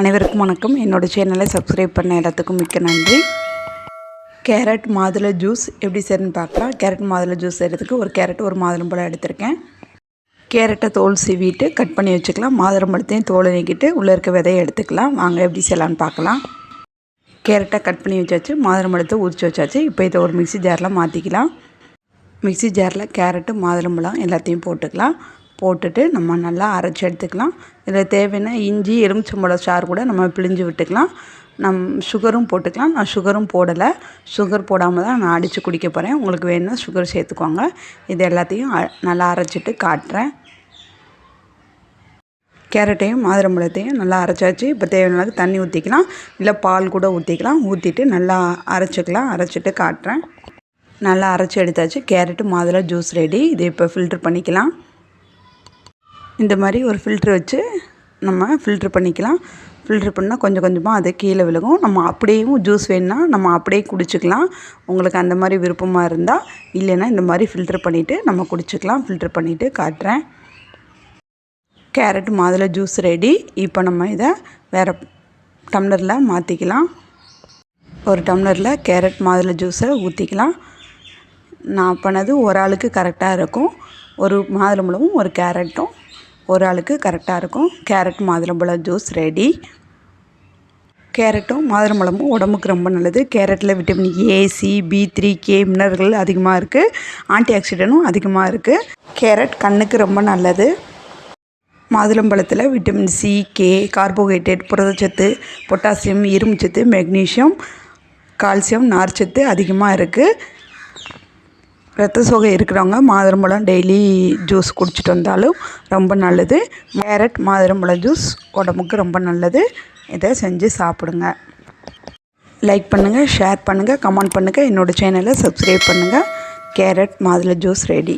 அனைவருக்கும் வணக்கம். என்னோடய சேனலை சப்ஸ்கிரைப் பண்ண எல்லாத்துக்கும் மிக்க நன்றி. கேரட் மாதுளை ஜூஸ் எப்படி செய்யணும்னு பார்க்கலாம். கேரட் மாதுளை ஜூஸ் செய்கிறதுக்கு ஒரு கேரட் ஒரு மாதுளம்பழம் எடுத்திருக்கேன். கேரட்டை தோல் சீவிட்டு கட் பண்ணி வச்சுக்கலாம். மாதுளம்பழத்தையும் தோலை நீக்கிட்டு உள்ளே இருக்க விதையை எடுத்துக்கலாம். வாங்க எப்படி செய்யலான்னு பார்க்கலாம். கேரட்டை கட் பண்ணி வச்சாச்சு. மாதுளம்பழத்தை உரிச்சு வச்சாச்சு. இப்போ இதை ஒரு மிக்ஸி ஜாரில் மாற்றிக்கலாம் மிக்ஸி ஜாரில் கேரட்டு மாதுளம்பழம் எல்லாத்தையும் போட்டுக்கலாம். போட்டுட்டு நம்ம நல்லா அரைச்சி எடுத்துக்கலாம். இதில் தேவையான இஞ்சி எலுமிச்சம்பழம் சாறு கூட நம்ம பிழிஞ்சு விட்டுக்கலாம். நம் சுகரும் போட்டுக்கலாம். நான் சுகரும் போடலை. சுகர் போடாமல் தான் நான் அடித்து குடிக்க போகிறேன் உங்களுக்கு வேணும்னா சுகர் சேர்த்துக்கோங்க. இது எல்லாத்தையும் அ- நல்லா அரைச்சிட்டு காட்டுறேன். கேரட்டையும் மாதுளம்பழத்தையும் நல்லா அரைச்சாச்சு. இப்போ தேவையான தண்ணி ஊற்றிக்கலாம் இல்லை பால் கூட ஊற்றிக்கலாம் ஊற்றிட்டு நல்லா அரைச்சிக்கலாம். அரைச்சிட்டு காட்டுறேன். நல்லா அரைச்சி எடுத்தாச்சு. கேரட்டு மாதுளை ஜூஸ் ரெடி. இதை இப்போ ஃபில்ட்ரு பண்ணிக்கலாம். இந்த மாதிரி ஒரு ஃபில்ட்ரு வச்சு நம்ம ஃபில்ட்ரு பண்ணிக்கலாம். ஃபில்ட்ரு பண்ணால் கொஞ்சம் கொஞ்சமாக அது கீழே விழுகும். நம்ம அப்படியும் ஜூஸ் வேணும்னா நம்ம அப்படியே குடிச்சிக்கலாம். உங்களுக்கு அந்த மாதிரி விருப்பமாக இருந்தால் இல்லைன்னா இந்த மாதிரி ஃபில்ட்ரு பண்ணிவிட்டு நம்ம குடிச்சிக்கலாம். ஃபில்ட்ரு பண்ணிவிட்டு காட்டுறேன். கேரட் மாதுளை ஜூஸ் ரெடி இப்போ நம்ம இதை வேறு டம்ளரில் மாற்றிக்கலாம் ஒரு டம்ளரில் கேரட் மாதுளை ஜூஸை ஊற்றிக்கலாம் நான் பண்ணது ஒரு ஆளுக்கு கரெக்டாக இருக்கும். ஒரு மாதுளம்பழமும் ஒரு கேரட்டும் ஒரு ஆளுக்கு கரெக்டாக இருக்கும். கேரட் மாதுளம்பழம் ஜூஸ் ரெடி கேரட்டும் மாதுளம்பழமும் உடம்புக்கு ரொம்ப நல்லது. கேரட்டில் vitamin A C B three K மினரல்கள் அதிகமாக இருக்குது ஆன்டி ஆக்சிடென்ட்டும் அதிகமாக இருக்குது கேரட் கண்ணுக்கு ரொம்ப நல்லது. மாதுளம்பழத்தில் விட்டமின் சி கே கார்போஹைட்ரேட் புரதச்சத்து பொட்டாசியம் இரும்புச்சத்து மெக்னீஷியம் கால்சியம் நார்ச்சத்து அதிகமாக இருக்குது ரத்த சோகை இருக்கிறவங்க மாதுளம்பழம் டெய்லி ஜூஸ் குடிச்சிட்டு வந்தாலும் ரொம்ப நல்லது. கேரட் மாதுளம்பழம் ஜூஸ் உடம்புக்கு ரொம்ப நல்லது. இதை செஞ்சு சாப்பிடுங்க. லைக் பண்ணுங்கள் ஷேர் பண்ணுங்கள் கமெண்ட் பண்ணுங்கள் என்னோடய சேனலை சப்ஸ்கிரைப் பண்ணுங்கள் கேரட் மாதுளை ஜூஸ் ரெடி